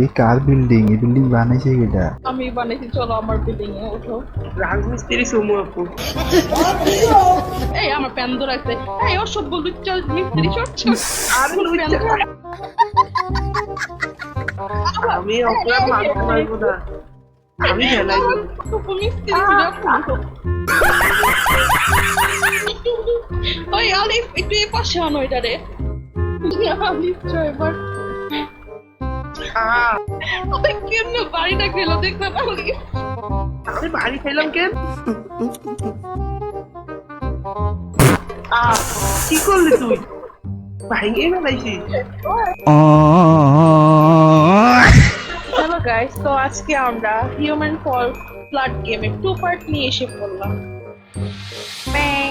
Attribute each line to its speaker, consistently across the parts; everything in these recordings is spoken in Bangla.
Speaker 1: এই কার বিল্ডিং এই বিল্ডিং বানাইছে এটা
Speaker 2: আমি বানাইছি চলো আমার বিল্ডিং এ ওঠো।
Speaker 3: রাজমিস্ত্রি সুমু আপু।
Speaker 2: এই আমার প্যান ধরাইছে এই অসব বলবি চল মিস্ত্রি চল
Speaker 3: আর
Speaker 2: প্যান
Speaker 3: আমি অপরাধ মানতে পারব না। আমি দেবো।
Speaker 2: মিস্ত্রি ওই আলিফ একটু এ পাশে আনো এটা রে। আলিফ ড্রাইভার কেমনে বাড়িটা
Speaker 3: আমি? বাড়ি খাইলাম কেন? আহ, কি করলি তুই? ভাইঙে ফেলাইছিস?
Speaker 2: হ্যালো গাইস তো আজকে আমরা হিউম্যান ফল ফ্লাড গেমে টু পার্ট নিয়ে এসে পড়লাম। ব্যাং।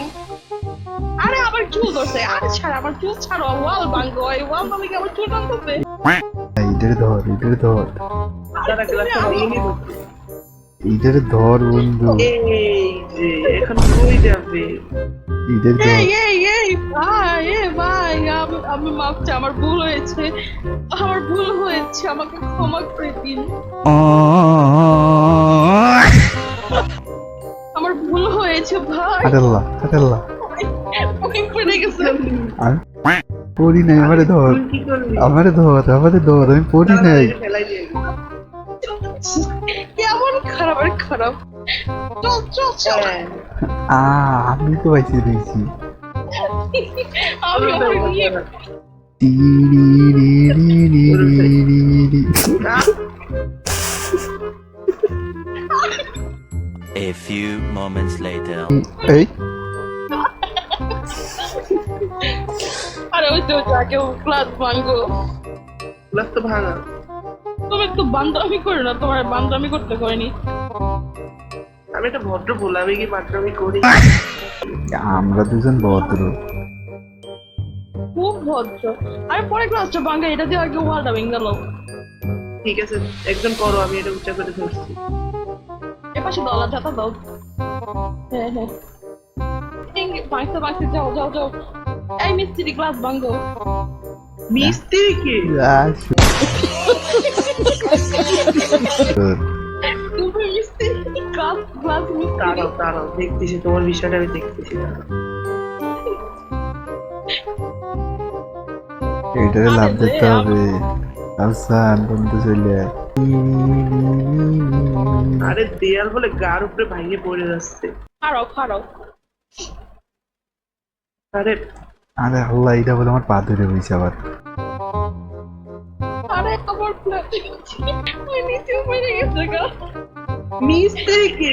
Speaker 2: আরে আবার চুল ধরছে আরে ছাড় আমার চুল ছাড়ো। ওয়াল ভাঙ্গো এই ওয়াল ভাঙলে কি আমার চুল টানতেছে
Speaker 1: এইটারে ধর এইটারে ধর। এইটারে ধর বন্ধু।
Speaker 3: এই এখন কই যাবে
Speaker 1: এইটারে ধর।
Speaker 2: এই এই এই ভাই এ ভাই আমি আমি চাই আমার ভুল হয়েছে। আমার ভুল হয়েছে আমাকে ক্ষমা করে দিন। আমার ভুল হয়েছে ভাই।
Speaker 1: আদাল্লাহ আদাল্লাহ
Speaker 2: আমি পড়ে গেছে
Speaker 1: আমি পড়ি নাই আমারে ধর। আমারে ধর আমারে ধর আমি পড়ি নাই।
Speaker 2: কেমন খারাপ আর খারাপ। চল চল চল।
Speaker 3: হ্যাঁ।
Speaker 1: আ আমি তো বাইসে দিয়েছি।
Speaker 2: আমি আমার নিয়ে
Speaker 4: A few moments later.
Speaker 1: এই
Speaker 2: তো যাকে ক্লাস ভাঙ্গো
Speaker 3: ক্লাস তো ভাঙা।
Speaker 2: তুমি একটু বান্দামি করো না তোমার বান্দামি করতে করেনি
Speaker 3: আমি একটা ভদ্র আমি কি মাত্র আমি করি?
Speaker 1: আমরা দুজন ভদ্র।
Speaker 2: খুব ভদ্র। আরে পরে ক্লাসটা ভাঙ্গা এটা দিয়ে আগে ওয়ালটা ভেঙে গেল
Speaker 3: ঠিক আছে একজন করো আমি এটা উচ্চা করে ধরছি।
Speaker 2: এপাশে ডলার যাতা দাও। হ্যাঁ হ্যাঁ। এই, ভাঙতে ভাঙতে যাও যাও যাও। এই মিস্ত্রি ক্লাস ভাঙ্গো
Speaker 3: মিস্ত্রি কি?
Speaker 2: তুমি মিস্ত্রি ক্লাস ক্লাস মিস্ত্রি।
Speaker 3: দাঁড়াও দাঁড়াও দেখতেছি তোমার বিষয়টা আমি দেখতেছি
Speaker 1: এটারে লাভ দিতে হবে। আফসান বন্ধু চলে
Speaker 3: আরে দেয়াল বলে গার উপরে ভাঙে পড়ে যাচ্ছে।
Speaker 2: খাড়াও খাড়াও।
Speaker 3: আরে
Speaker 1: আরে আল্লাহ এটা বলে আমার পা ধরে হয়েছে আবার।
Speaker 2: আরে আমার আমি নিচে পড়ে গেছে গা।
Speaker 3: মিস্ত্রি কি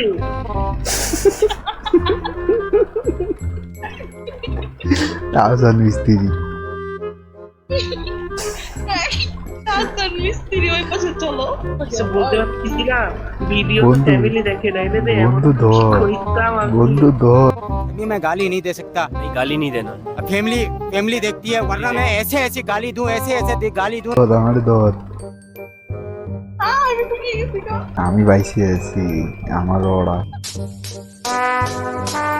Speaker 1: মিস্ত্রি
Speaker 2: তার মিস্ত্রি ওই পাশে চলো
Speaker 3: কিছু বলতে পারতেছি না ভিডিও
Speaker 1: বন্ধু।
Speaker 3: ফ্যামিলি দেখে নাই রে এমন
Speaker 1: বন্ধু ধর
Speaker 3: কইতাম আমি।
Speaker 1: বন্ধু ধর
Speaker 5: अभी मैं गाली नहीं दे सकता
Speaker 4: नहीं गाली नहीं देना
Speaker 5: अब फैमिली फैमिली देखती है वरना मैं ऐसे ऐसे गाली दूं ऐसे ऐसे दे- गाली दूं
Speaker 1: ধর আমারে ধর
Speaker 2: আহ, আমি ঢুকে গেছি গা
Speaker 1: আমি বাইসে আছি আমার ওরা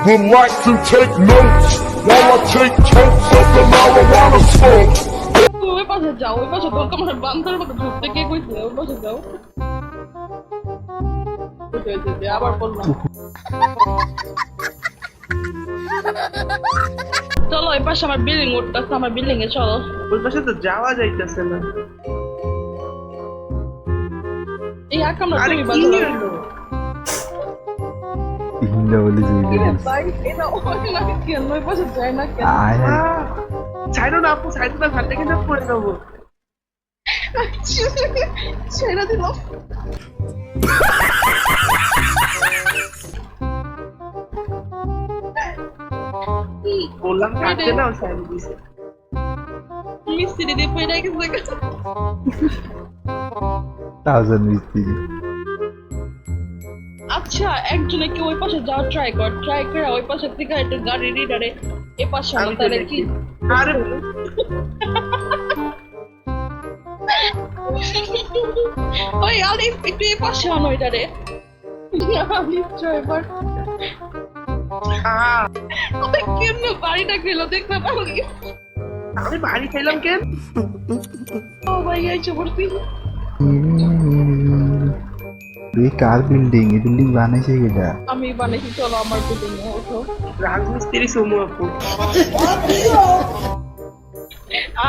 Speaker 6: would like to take notes while I take totes of the marijuana smoke.
Speaker 2: ওই পাশে যাও ওই পাশে তোর আমার বান্ধার মতো ঢুকতে কে কইছে? ওই পাশে যাও। আবার বললাম চলো এই পাশে আমার বিল্ডিং উঠতেছে আমার বিল্ডিং এ চলো।
Speaker 3: ওই পাশে তো যাওয়া যাইতেছে না।
Speaker 2: এই আকামরা
Speaker 3: আরে
Speaker 2: তুমি
Speaker 3: হলো
Speaker 1: ইন্ডা বলে
Speaker 2: ওই না কেন? ওই পাশে যায় না কেন?
Speaker 3: ছাইড়ো না আপু ছাইড়ো না ঘাটে কিন্তু পড়ে যাব
Speaker 2: ছেড়ে দিলাম
Speaker 3: বললাম কাটছে না ছাইড়ে দিছে।
Speaker 2: মিস্ত্রি দিয়ে পড়ে গেছে
Speaker 1: আফসান মিস্ত্রি।
Speaker 2: আচ্ছা একজনে কি ওই পাশে যাওয়ার ট্রাই কর ট্রাই করে ওই পাশে থেকে একটা গাড়ি রিডারে এ পাশে আনো
Speaker 3: আমি তো
Speaker 2: তাহলে
Speaker 3: দেখি।
Speaker 2: কি
Speaker 3: আরে
Speaker 2: ওই আলিফ একটু এ পাশে আনো এটারে আলিফ
Speaker 3: আহ,
Speaker 2: ওই কেমনে বাড়িটা গেল দেখতে পারলি
Speaker 3: আমি বাড়ি খাইলাম কেন?
Speaker 2: ও ভাই এই
Speaker 1: এই কার বিল্ডিং এই বিল্ডিং বানাইছে কেটা
Speaker 2: আমি বানাইছি চলো আমার বিল্ডিং এ ওঠো
Speaker 3: রাজমিস্ত্রি সমু আপু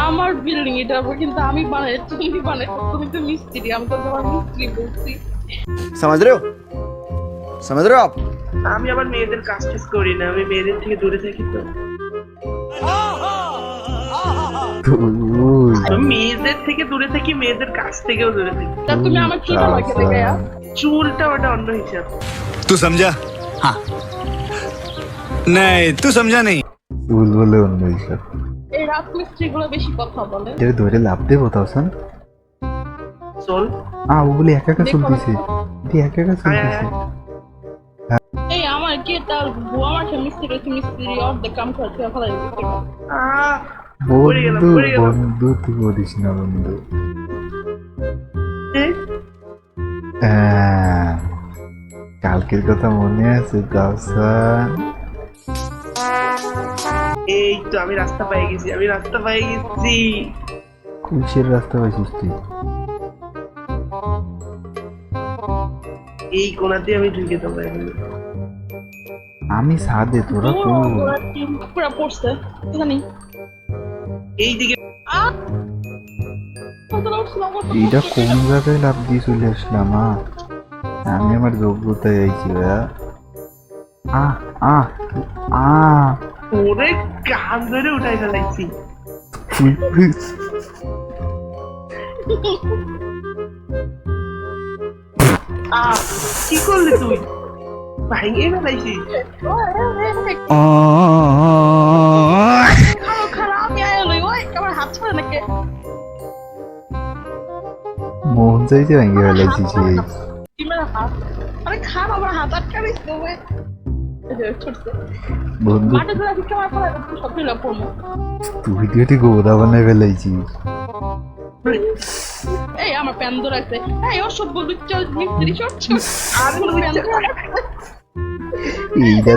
Speaker 2: আমার বিল্ডিং এটা আবার কিন্তু আমি বানাই তুমি বানাইছো তুমি তো মিস্ত্রি আমি তো তোমার মিস্ত্রি বলছি
Speaker 7: समझ रहे हो समझ रहे हो आप
Speaker 3: আমি আবার মেয়েদের কাজ টাজ করি না আমি মেয়েদের থেকে দূরে থাকি তো
Speaker 1: তো ওই
Speaker 3: আমি মেয়েদের থেকে দূরে থাকি মেয়েদের কাছ থেকেও দূরে থাকি
Speaker 2: তা তুমি আমার চুলটা লাগে দেখায়া
Speaker 3: চুলটা ওটা অন্য হিসাব।
Speaker 7: তুই সমঝা হ্যাঁ নাই তুই সমঝা নেই
Speaker 1: চুল বলে অন্য হিসাব।
Speaker 2: এই রাত মিস্ত্রিগুলো বেশি কথা বলে।
Speaker 1: যেটা ধরে লাভ দেবো তাও সান
Speaker 3: চল।
Speaker 1: আ ও বলে একা একা চলতেছে। দি একা একা
Speaker 2: হ্যাঁ, চলতেছে। হ্যাঁ। মিস্ত্রি মিস্ত্রি
Speaker 1: বন্ধু বন্ধু তুই বলিস না বন্ধু। কালকের কথা মনে আছে তাওসান
Speaker 3: এই তো আমি রাস্তা পাই গেছি আমি রাস্তা পাই গেছি।
Speaker 1: কুশের রাস্তা পাইছিস তুই?
Speaker 3: এই কোনাতে আমি ঢুকে দেবো এখন।
Speaker 1: আমি সাদে তোরা কোন?
Speaker 2: পুরা পড়ছে জানি
Speaker 3: এই দিকে
Speaker 1: এইটা কোন জায়গায় লাভ দিয়ে চলে আসলাম আমি আমার যোগ্যতায় আইছি ভাইয়া আহ আহ আহ।
Speaker 3: ওরে কান ধরে উঠাই ফেলাইছি। আহ কি করলি তুই? ভাঙিয়ে ফেলাইছিস।
Speaker 1: মন
Speaker 2: হাত আরে খারাপ আমার হাত আটকা দিচ্ছে ওই ছুটছে
Speaker 1: বন্ধু তুই এটি গোদা বানাই ফেলাইছি
Speaker 2: এই আমার প্যান ধরে আছে এই অসভ্য লুচ্চা মিস্ত্রি সব
Speaker 3: আর
Speaker 2: প্যান
Speaker 1: এইটা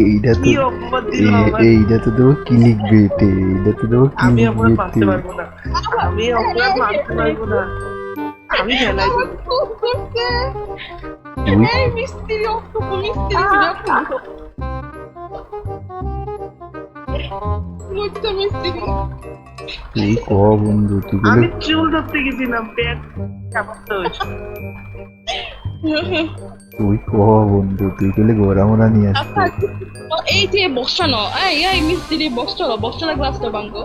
Speaker 1: এইটা তো এইটা তো দেবো ক্লিক বেটে এইটা তো দেবো
Speaker 3: আমি
Speaker 1: ক্লিক বেটে
Speaker 3: অপরাধ মানতে পারব না।
Speaker 1: তুই ক বন্ধু তুই
Speaker 3: আমি চুল ধরতে গেছিলাম প্যান্ট চাপাতে হয়েছে
Speaker 1: তুই ক বন্ধু তুই বলে গোড়া মোড়া নিয়ে আসতে
Speaker 2: আচ্ছা এই যে বসানো এই এই মিস্ত্রি বসল বসল গ্লাসটা ভাঙ্গো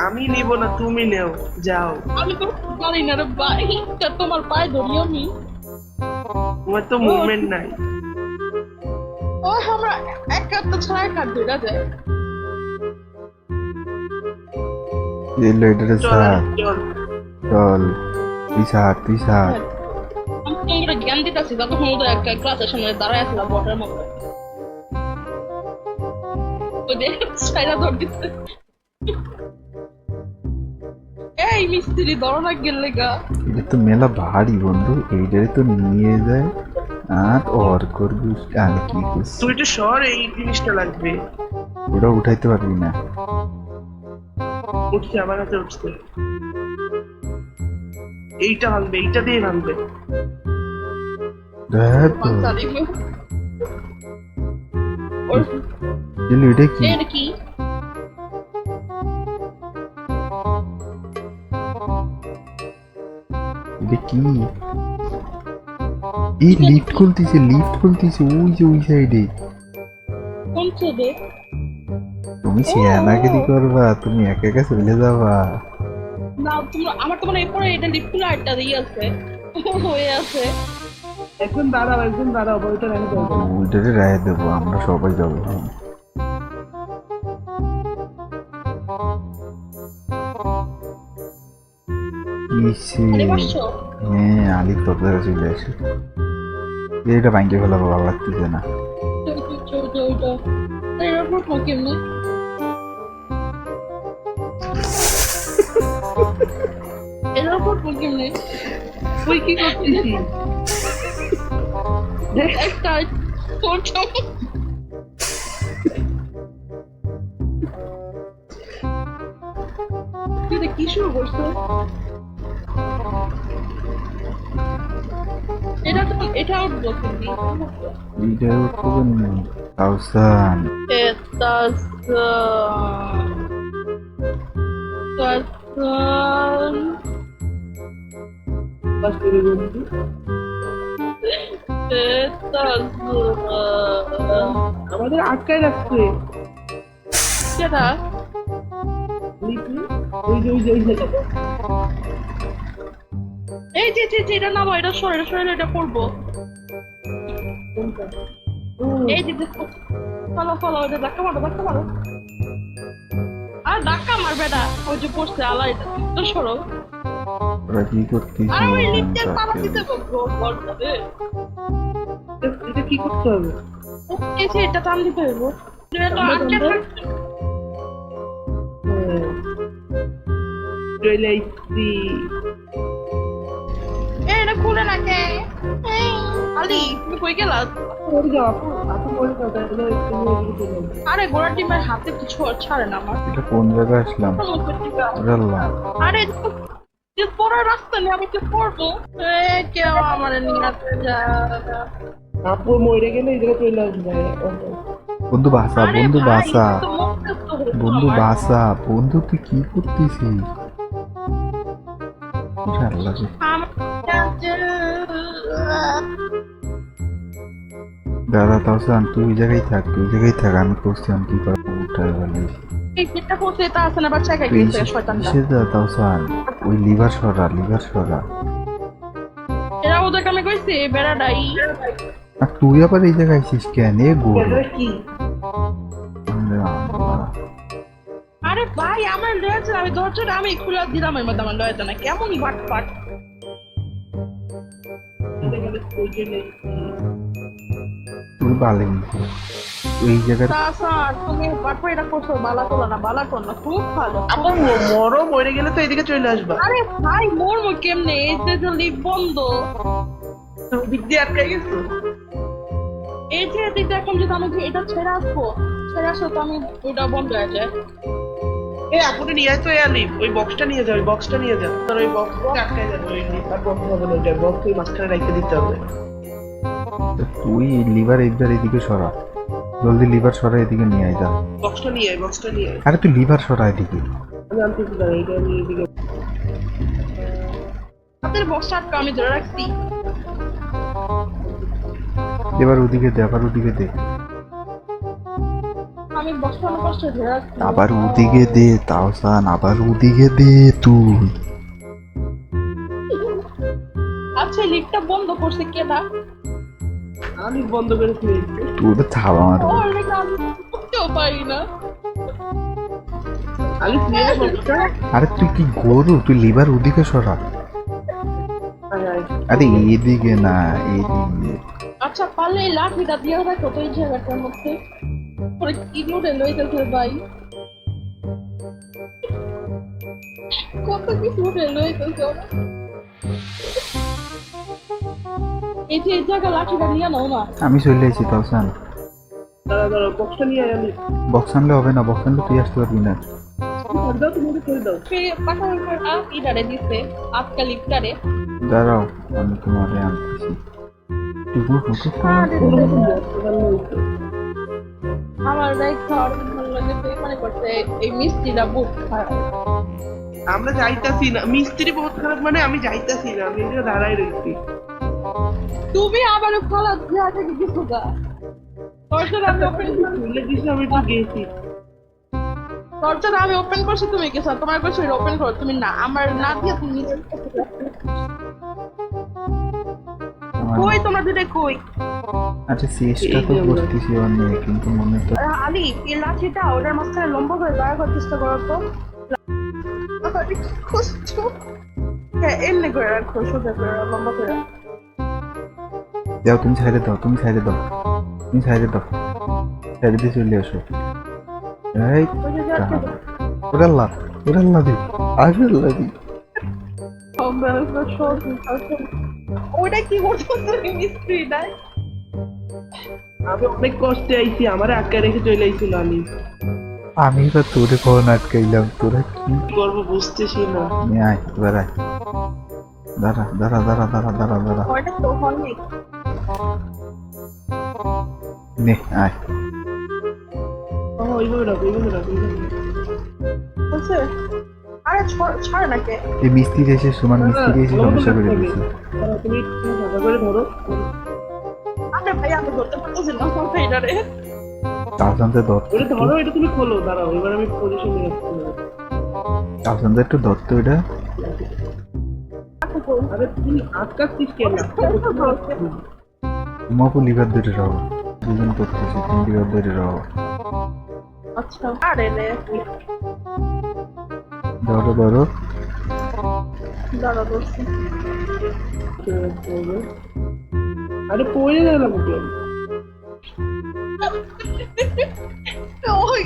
Speaker 3: আমি নিব না তুমি নেও যাও।
Speaker 2: আমি তো জানি না রে ভাই তোমার পায়ে ধরি আমি।
Speaker 3: তোমার তো মুভমেন্ট নাই।
Speaker 2: ও আমরা এক কাটটা ছাড়া এক কাট ধরে যায়
Speaker 1: এলো এটাতে
Speaker 3: চল
Speaker 1: সার
Speaker 3: চল।
Speaker 1: চল তুই
Speaker 2: জ্ঞান দিতেছি ততক্ষণ একটা ক্লাসের সামনে দাঁড়ায় আসলাম বটের মতো ধর এই মিস্ত্রি ধরো না গেলে গা
Speaker 1: এটা তো মেলা ভারী বন্ধু এইটারে তো নিয়ে যায়। আর অর করবি আর কি করছিস
Speaker 3: তুই তো সর এই জিনিসটা লাগবে।
Speaker 1: ওটা উঠাইতে পারবি না।
Speaker 3: উঠছে আমার কাছে উঠছে। এইটা ভাঙবে এইটা দিয়ে ভাঙবে।
Speaker 1: এটা কি
Speaker 2: এর কি
Speaker 1: এটা কি এই লিফট খুলতেছে লিফট খুলতেছে ওই যে ওই সাইডে
Speaker 2: কোন ছেলে
Speaker 1: তুমি শেয়ানাগিরি করবা তুমি একা একা চলে যাবা।
Speaker 2: না তোমরা আমার তো মানে এরপরে এটা লিপকুলা একটা দিয়ে আছে। হয়ে আছে।
Speaker 3: একজন দাঁড়াও একজন দাঁড়াও বইটা দেবো।
Speaker 1: ওইটারে রায় দেবো আমরা সবাই যাব হ্যাঁ আলি কথা চলে আসে। এটা ভাঙ্গে ফেলাবো ভালো লাগতেছে না।
Speaker 2: কেমনি?
Speaker 3: কি করতেছিস?
Speaker 2: একটা প্রথম এটা কি শুরু করছ এখন এটা Estas
Speaker 3: বাস করে বন্ধু
Speaker 2: Estas
Speaker 3: আমাদের আটকায় রাখছে।
Speaker 2: কেটা এই যে যে যে, এটা নামো এটা সরে সরে এটা করব এই যে ফলো ফলো ওটা ধাক্কা মারো ধাক্কা মারো। আর ধাক্কা মারবে না ওই যে পড়ছে আলা এটা তো সরো।
Speaker 1: ওরা কি
Speaker 3: কি করতে হবে?
Speaker 2: এটা টান দিতে।
Speaker 3: চলে
Speaker 2: এটা খুলে না কে? আলি তুমি কই গেলা? আরে গোড়া টিমের হাতে কিছু ছাড়ে না আমার
Speaker 1: এটা কোন জায়গায় আসলাম?
Speaker 2: আরে যে পড়ার রাস্তা নেই আমি কি পড়ব এ কেউ আমার নিয়ে আসতে যা
Speaker 3: আপু মরে গেলে এই জায়গায় চলে আসবে।
Speaker 1: বন্ধু বাসা বন্ধু বাসা। বন্ধু। বাসা বন্ধু তুই কি করতেছিস? দাদা তুই ওই জায়গায় থাক তুই ওই জায়গায় থাক আমি করছি আমি কি করব? উঠায়
Speaker 2: এই যেটা তা আছে না? বাচ্চা একা গেছে শয়তানটা
Speaker 1: কিসের দাদা তাওসান ওই লিভার সরা লিভার সরা।
Speaker 2: এরা ওদেরকে আমি কইছি বেড়াটাই
Speaker 1: আর তুই আবার এই জায়গায় আইসিস কেন? এ গোল
Speaker 2: আরে ভাই আমার লয়েছে আমি দরজাটা আমি খুলে দিলাম এর মধ্যে আমার লয়েছে না। কেমন বাট বাট
Speaker 1: তুই বালেন। এই জায়গার
Speaker 2: তা স্যার তুমি এটা করছ বালা করো না বালা করো না খুব ভালো।
Speaker 3: মরো মরে গেলে তো এদিকে চলে আসবা।
Speaker 2: আরে ভাই মোর মুখ কেমনে? এই যে যে লিপ বন্ধ।
Speaker 3: আটকে গেছো?
Speaker 2: এই যে দিতে এখন যদি আমি যে এটা ছেড়ে আসব ছেড়ে আসলে তো আমি ওটা বন্ধ হয়ে যায়।
Speaker 3: এ আপুনি নিয়ে আসো এ ওই বক্সটা নিয়ে যাও ওই বক্সটা নিয়ে যাও। তোর ওই বক্সটা আটকে যাবে ওই লিপ বন্ধ হবে না ওইটা বক্স ওই মাঝখানে দিতে হবে।
Speaker 1: তুই লিভার এদিকে সরা। জলদি লিভার সরা এদিকে নিয়ে আয় যা।
Speaker 3: বক্সটা নিয়ে আয় বক্সটা নিয়ে আয়।
Speaker 1: আরে তুই লিভার সরা এদিকে।
Speaker 3: আমি আনতেছি দাঁড়া এটা আমি এদিকে।
Speaker 2: হাতের বক্সটা আটকা আমি ধরে রাখছি।
Speaker 1: এবার ওদিকে দে আবার ওদিকে দে।
Speaker 2: আমি বক্সটা অনেক কষ্ট ধরে রাখছি।
Speaker 1: আবার ওদিকে দে তাওসান আবার ওদিকে দে তুই।
Speaker 2: আচ্ছা লিফটটা বন্ধ করছে কেটা
Speaker 3: আমি বন্ধ করে ফেলেছি।
Speaker 1: থাবা মারবো।
Speaker 2: ও এটা আমি করতেও পারি না।
Speaker 3: নিয়ে আয় বক্সটা
Speaker 1: আরে তুই কি গরু? তুই লিভার ওদিকে সরা। আরে এদিকে না এদিকে।
Speaker 2: আচ্ছা পারলে এই লাঠিটা দিয়ে রাখো তো এই জায়গাটার মধ্যে। পরে কি নোটে লইতেছে ভাই। কত কি কিছু নোটে লইতেছে
Speaker 1: আমি চলে এসেছি
Speaker 3: আলিফ
Speaker 1: বক্স আনলে হবে না বক্স আনলে তুই আসতে পারবি না। দাঁড়াও আমি তোমারে আনতেছি।
Speaker 2: আমার রাই খাওয়ার ভালো লাগে তো মনে এই মিষ্টিটা বুক খায়
Speaker 3: আমরা যাইতাছি না মিস্ত্রি বহুত খারাপ মানে আমি যাইতাছি না আমি দাঁড়াই রয়েছি
Speaker 2: তুমি আবার খালা দিয়া থেকে কিছু গা? দরজাটা আমি ওপেন
Speaker 3: খুলে দিছি আমি একটু গেছি।
Speaker 2: দরজাটা আমি ওপেন করছি তুমি গেছো। তোমার কাছে ওপেন করো। তুমি না আমার না দিয়ে তুমি নিজে কই তোমরা দুটো কই?
Speaker 1: আচ্ছা চেষ্টা তো করতেছি অনেক কিন্তু মনে তো
Speaker 2: আলি এই লাঠিটা ওটার মাঝখানে লম্বা করে দাঁড়া করার চেষ্টা করো তো। আরে হ্যাঁ এমনি করে রাখো সোজা করে লম্বা করে
Speaker 1: দাও তুমি সাইডে দাও তুমি সাইডে দাও। তুমি সাইডে দাও। সাইডে দিয়ে চলে আসো। এই
Speaker 2: তো।
Speaker 1: ওরে আল্লাহ ওরে আল্লাহ দি আরে আল্লাহ দি
Speaker 2: আমরা তো সব আছে। ওটা কি করছ তুমি মিস্ত্রি? নাই?
Speaker 3: আমি অনেক কষ্টে আইছি আমার আটকে রেখে চলে আইছিল আমি।
Speaker 1: আমি এবার তোরে কখন আটকাইলাম? তোরা কি?
Speaker 3: করব বুঝতেছি না।
Speaker 1: আয় দাঁড়া দাঁড়া দাঁড়া দাঁড়া দাঁড়া দাঁড়া।
Speaker 2: তো হয়নি।
Speaker 1: নে আয়। এই মিস্ত্রি এসে সমান মিস্ত্রি এসে সমস্যা করে দিয়েছে।
Speaker 3: দাঁড়াও, তুমি একটু ভালো করে ধরো।
Speaker 2: আরে ভাই আমি ধরতে পারতেছি না আমার ভাইটারে
Speaker 1: তাহসানতে দত্ত
Speaker 3: ওটা ধরো এটা তুমি খোলো দাঁড়াও এবার আমি পজিশন নিয়ে আসছি।
Speaker 1: তাহসানতে একটু দত্ত এটা।
Speaker 3: আরে তুমি আটকাচ্ছিস কেন?
Speaker 1: তোমাকে লিভার ধরে রাখো দুজন করতেছে তুমি লিভার ধরে রাখো
Speaker 2: আচ্ছা আরে রে
Speaker 1: ধরো ধরো
Speaker 2: দাঁড়া বলছি
Speaker 3: আরে পড়ে গেলাম
Speaker 2: ওই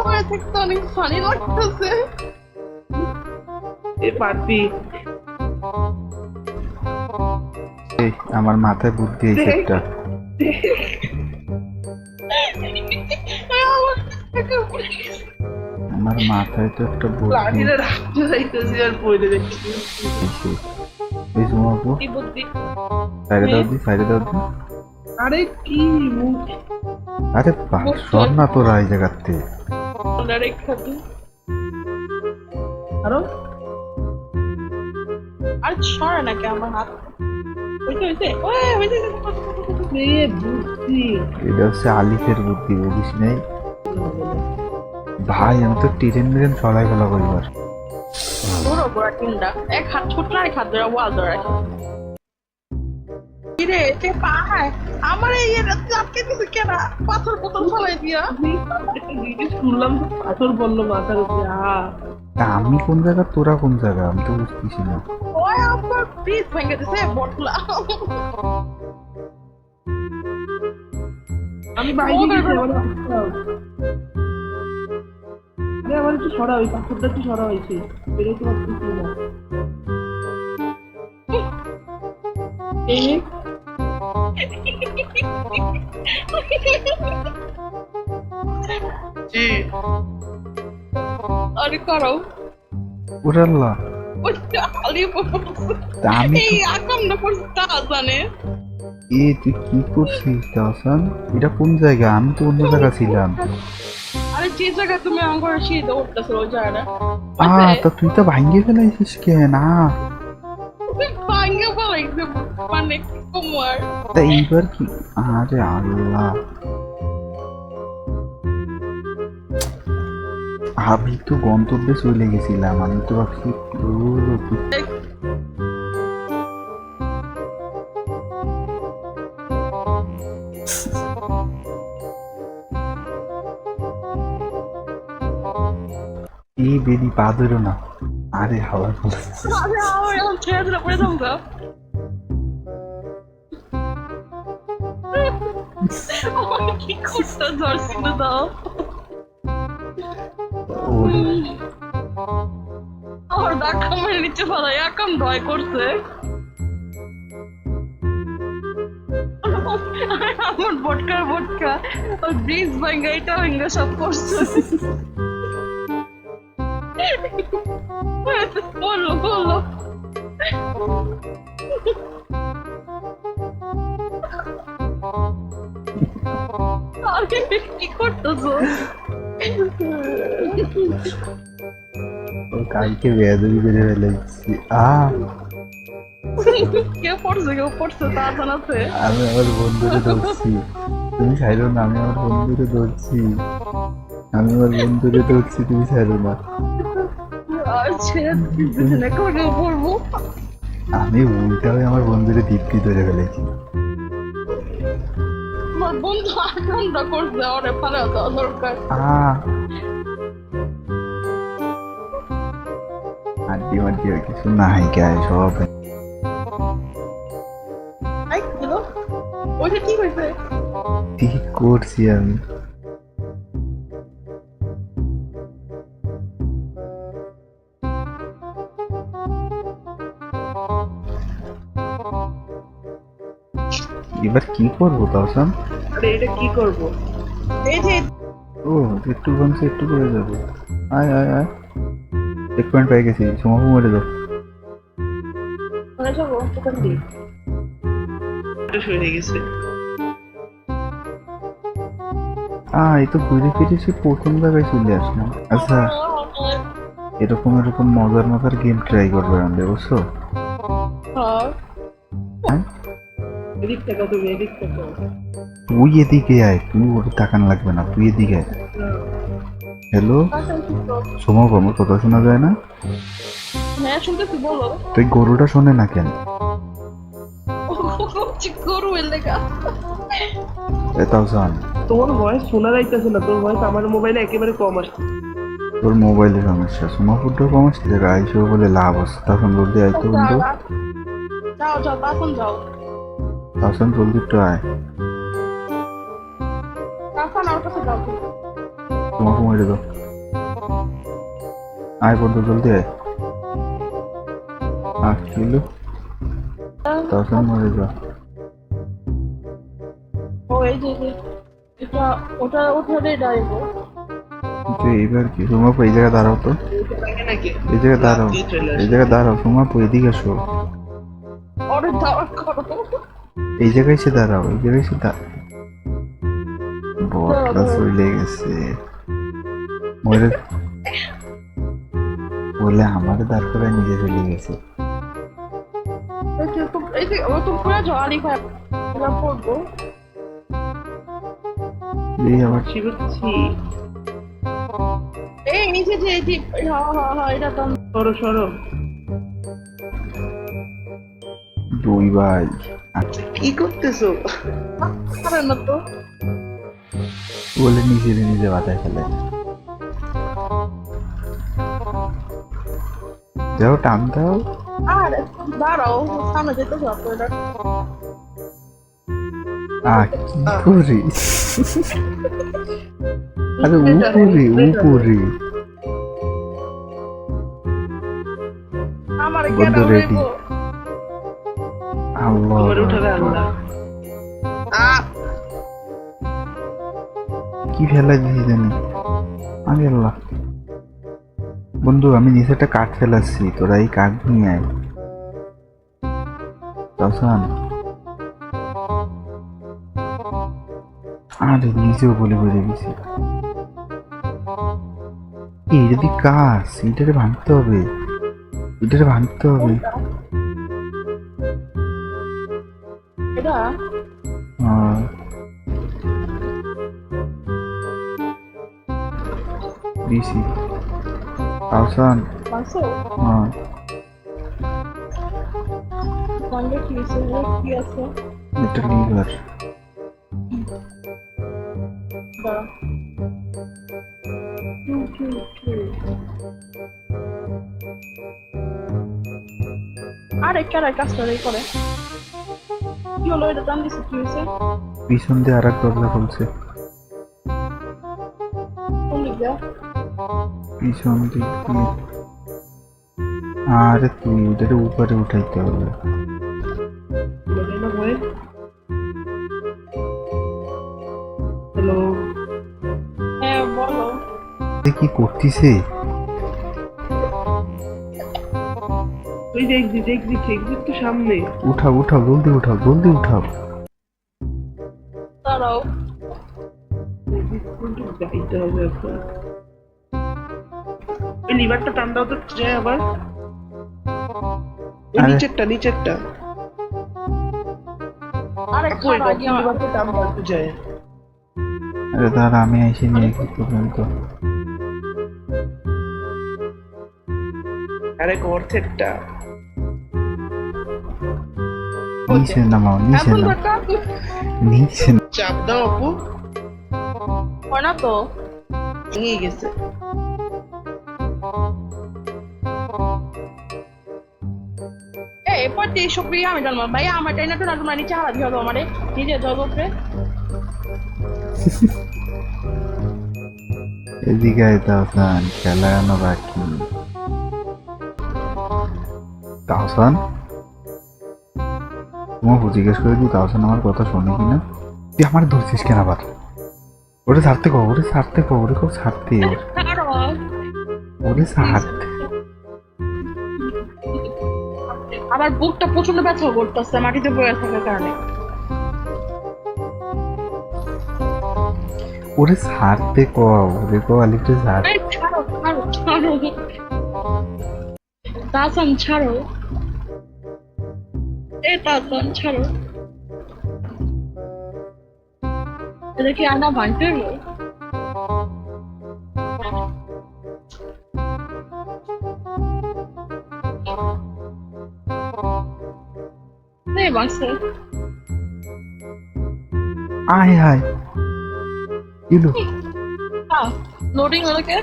Speaker 2: আমার দেখতে অনেক ফানি লাগতেছে।
Speaker 1: আমার মাথায় বুদ্ধি এই একটা। আমার মাথায় তো একটা বুদ্ধি
Speaker 3: লাঠিটা রাখতে যাইতেছি আর পড়ে দেখছি
Speaker 1: এই সুমাপু
Speaker 2: কি বুদ্ধি
Speaker 1: সাইডে দাও দি সাইডে দাও দি।
Speaker 3: আরে কি
Speaker 1: আরে সর না তোরা এই জায়গাতে।
Speaker 2: আরও?
Speaker 3: আর
Speaker 2: ছড়ে নাকি আমার হাত। ওইটা হইছে ওই হইছে
Speaker 3: এ বুদ্ধি।
Speaker 1: এটা হচ্ছে আলিফের বুদ্ধি বুঝিস নেই? ভাই আমি তো টিরেন মিরেন ছড়াই ফেলা করিবার
Speaker 2: বড় বড় টিন্ডা এক হাত ছোট এক হাত ধরে ওয়াল ধরে কিরে কে পাহায় আমার এই দিছে কেনা? পাথর পাথর ফলাই দিয়া।
Speaker 3: শুনলাম পাথর বলল মাথার উপরে
Speaker 1: আমি কোন জায়গা তোরা কোন জায়গা? আমি তো বুঝতেছি না।
Speaker 2: ওই আমার ব্রিজ ভেঙে দিছে বটলা
Speaker 3: আমি বাইরে আমার আরে আমার একটু সরা ওই পাথরটা একটু সরা হয়েছে। বেরোতে পারতেছি না। জি।
Speaker 2: আরে করো
Speaker 1: তা আমি
Speaker 2: এই আকাম না পড়ছে তা জানে
Speaker 1: এ তুই কি করছিস তাহসান এটা কোন জায়গা? আমি তো অন্য জায়গা ছিলাম।
Speaker 2: আরে যে জায়গা তুমি আমার শীত উঠতেছিল ওই জায়গাটা
Speaker 1: আ তা তুই তো ভাঙ্গে ফেলাইছিস কেন? আ।
Speaker 2: ভাঙ্গে বলাইছে মানে কুমার
Speaker 1: তা এইবার কি? আরে আল্লাহ। আমি তো গন্তব্যে চলে গেছিলাম আমি তো ভাবছি ও, তুই- এই বেরি পা ধরো না আরে হাওয়া বলছে
Speaker 2: আরে আমার এখন ছেড়ে দিলে পড়ে যাব গা। আমার কি করতে ধরছি না দাও
Speaker 1: ওরে
Speaker 2: আমার মেরে নিচে ফেলাই একাম ভয় করছে। আমার বটকার বটকা ওই ব্রিজ ভাঙ্গা, এটা ভাঙ্গা সব করছে। বলো বলো। কি করতেছো?
Speaker 1: কালকে বেয়াদবি করে ফেলেছি আ
Speaker 2: কেউ পড়ছে কেউ পড়ছে তা জানাতে
Speaker 1: আমি আমার বন্ধুরে ধরছি তুমি ছাইরো না আমি আমার বন্ধুরে ধরছি আমি আমার বন্ধুরে ধরছি তুমি ছাইরো না আমি উল্টা হয়ে আমার বন্ধুরে দীপ্তি ধরে ফেলেছি
Speaker 2: বন্ধু আনন্দ করছে ওরে ফালা দরকার
Speaker 1: আ আড্ডি মাড্ডি আর কিছু নাই গায়ে সব
Speaker 2: আই দিল ওইটা কি হয়েছে
Speaker 1: ঠিক করছি আমি এবার কি করব তাহসান
Speaker 3: আরে এটা কি করব
Speaker 2: এই যে
Speaker 1: ও একটু কমছে একটু করে যাব আয় আয় আয় চেক পয়েন্ট পেয়ে গেছি সোমাপু মরে
Speaker 3: গেছে
Speaker 1: আহ এই তো ঘুরে ফিরে সে প্রথম জায়গায় চলে আসলাম। আচ্ছা এরকম এরকম মজার মজার গেম ট্রাই করবে আমাদের বুঝছ?
Speaker 2: হ্যাঁ।
Speaker 3: থেকে
Speaker 1: তুই এদিকে আয় তুই ওর তাকান লাগবে না তুই এদিকে আয়। হ্যালো সোমাপু আমার কথা শোনা যায় না?
Speaker 2: হ্যাঁ শুনতেছি বলো।
Speaker 1: তুই গরুটা শোনে না কেন?
Speaker 2: গরু এলাকা
Speaker 1: এ তাও জান
Speaker 3: তোমার ভয়েস শোনা যাইতেছে না তোর ভয়েস আমার মোবাইলে একেবারে কম আসছে।
Speaker 1: তোর মোবাইলের সমস্যা সোমাপুরটাও কমাচ্ছে দেখ আইসো বলে লাভ আছে। তখন জলদি আইতো বন্ধু।
Speaker 2: যাও যাও তখন যাও।
Speaker 1: তখন জলদি একটু আয়।
Speaker 2: তখন আমার কাছে যাও। তুমি।
Speaker 1: তোমাকে মেরে দাও। আয় বন্ধু জলদি আয় আহ কিলো তখন মরে
Speaker 2: যে
Speaker 1: এইবার কি? সোমাপু এই জায়গায় দাঁড়াও তো। এই জায়গায় দাঁড়াও। এই জায়গায় দাঁড়াও। সোমাপু এদিকে আসো। এই জায়গায় এসে দাঁড়াও। এই জায়গায় এসে দাঁড়াও। বটটা চলে গেছে। মরে বলে আমাকে দাঁড় করে নিজে চলে গেছে।
Speaker 2: এই নিচে যে এই যে হ্যাঁ হ্যাঁ হ্যাঁ এটা তো
Speaker 3: সরো সরো।
Speaker 1: দুই ভাই। আচ্ছা।
Speaker 3: কি করতেছো?
Speaker 2: না তো?
Speaker 1: বলে নিজে নিজে বাতায় ফেলে যাও টান দাও।
Speaker 2: আর দাঁড়াও সামনে যেতে এটা
Speaker 1: আহ কি করিস আরে উপরে উপরে।
Speaker 2: আমার
Speaker 1: বন্ধু।
Speaker 2: হইবো?
Speaker 1: আল্লাহ।
Speaker 3: আমার উঠাবে আল্লাহ আহ
Speaker 1: কি ফেলা দিয়েছি জানি। আমি আল্লাহ। বন্ধু, আমি নিচে একটা কাঠ ফেলাচ্ছি তোরা এই কাঠ নিয়ে আয়। রসান আরে, নিজেও বলে বলে গেছি। এই যদি কাজ এটারে ভাঙতে হবে। এটারে ভাঙতে হবে।
Speaker 2: মাসো?
Speaker 1: হ্যাঁ। এটা লিভার
Speaker 2: আরে কারা কাজটা করে? কি হলো এটা দাম দিছে কি হয়েছে
Speaker 1: পিছন দিয়ে আর এক দরজা খুলছে। পিছন দিক দিয়ে আরে তুই ওটাকে উপরে উঠাইতে হবে।
Speaker 2: হ্যাঁ
Speaker 1: কি করতিছে?
Speaker 3: তুই দেখবি দেখবি দেখবি তো সামনে।
Speaker 1: উঠাও উঠাও জলদি উঠাও জলদি উঠাও।
Speaker 2: দাঁড়াও।
Speaker 3: দেখবি কোনটা যাইতে হবে এখন। লিভারটা টান দাও তো যায় আবার। ওই নিচেরটা নিচেরটা।
Speaker 2: আরে
Speaker 3: আপু ওই
Speaker 2: খারাপ গিয়া
Speaker 3: লিভারটা টান দাও তো যায়।
Speaker 1: আরে দাঁড়া আমি এসে নিয়ে কি পর্যন্ত
Speaker 3: আরে অর্ধেকটা
Speaker 1: নিচে নামাও নিচে নামাও। নিচে
Speaker 3: চাপ দাও আপু।
Speaker 2: না তো?
Speaker 3: ভেঙে গেছে।
Speaker 2: শুক্রিয়া আমি ভাই আমার টাইনা তো না তোমরা নিচে হারা দিয়ে হবে আমারে নিজে জগৎরে
Speaker 1: এদিকে তাহসান খেলানো বাকি। তাহসান তোমাকে জিজ্ঞেস করে দিই তাহসান আমার কথা শোনে কিনা? তুই আমার ধরছিস কেন আবার? ওরে ছাড়তে কো ওরে ছাড়তে কো ওরে খুব ছাড়তে ওর
Speaker 2: দাঁড়াও আমার বুকটা প্রচণ্ড ব্যথা করতেছে মাটিতে পড়ে থাকার কারণে।
Speaker 1: ওরে ছাড়তে ক ওরে ক আলিপটা ছাড়।
Speaker 2: ছাড়ো ছাড়ো ছাড়ো। তাসান ছাড়ো। এ তাসান ছাড়ো। এটা কি আনা ভাঙতে বাংছে
Speaker 1: আয় হায় ইলো
Speaker 2: লোডিং হলো কে?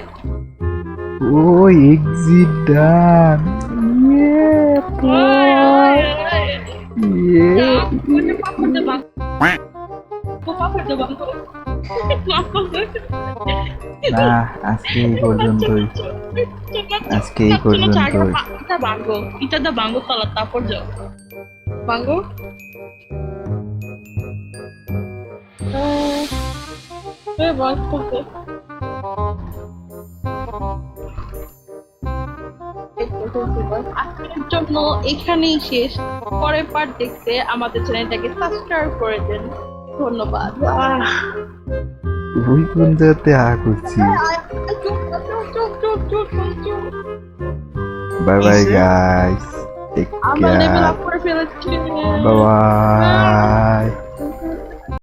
Speaker 1: ও এক্সিট ডান
Speaker 2: দে দে
Speaker 1: না আজকে এই পর্যন্তই। আজকে এই পর্যন্তই।
Speaker 2: ইটা বাঙ্গো ইটা দা বাঙ্গো তারপর যাও। বাঙ্গো এ বাস করতে আজকের জন্য এখানেই শেষ। পরের পার্ট দেখতে আমাদের চ্যানেলটাকে সাবস্ক্রাইব করে দেন। ধন্যবাদ।
Speaker 1: ওই কোন জায়গাতে আ করছি। বাই বাই
Speaker 3: কিসে?
Speaker 1: Take
Speaker 2: I'm care.
Speaker 1: I'm
Speaker 2: a up perfect.
Speaker 1: Bye bye.